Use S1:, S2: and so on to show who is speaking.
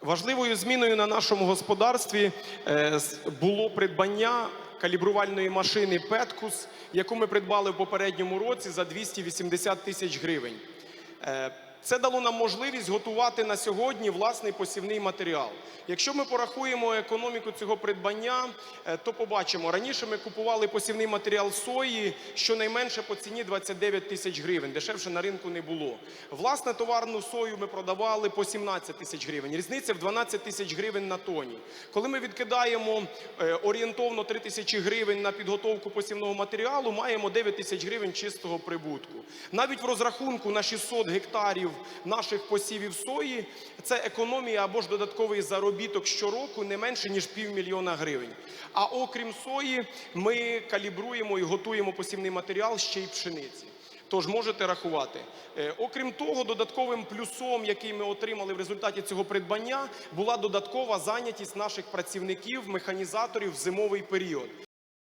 S1: Важливою зміною на нашому господарстві е, було придбання калібрувальної машини Петкус, яку ми придбали в попередньому році за 280 тисяч гривень. Це дало нам можливість готувати на сьогодні власний посівний матеріал. Якщо ми порахуємо економіку цього придбання, е, то побачимо, раніше ми купували посівний матеріал сої щонайменше по ціні 29 тисяч гривень. Дешевше на ринку не було. Власне товарну сою ми продавали по 17 тисяч гривень. Різниця в 12 тисяч гривень на тоні. Коли ми відкидаємо е, орієнтовно 3 тисячі гривень на підготовку посівного матеріалу, маємо 9 тисяч гривень чистого прибутку. Навіть в розрахунку на 600 гектарів наших посівів сої це економія або ж додатковий заробіток щороку не менше ніж півмільйона гривень. А окрім сої, ми калібруємо і готуємо посівний матеріал ще й пшениці. Тож можете рахувати. Е, Окрім того, додатковим плюсом, який ми отримали в результаті цього придбання, була додаткова зайнятість наших працівників, механізаторів в зимовий період.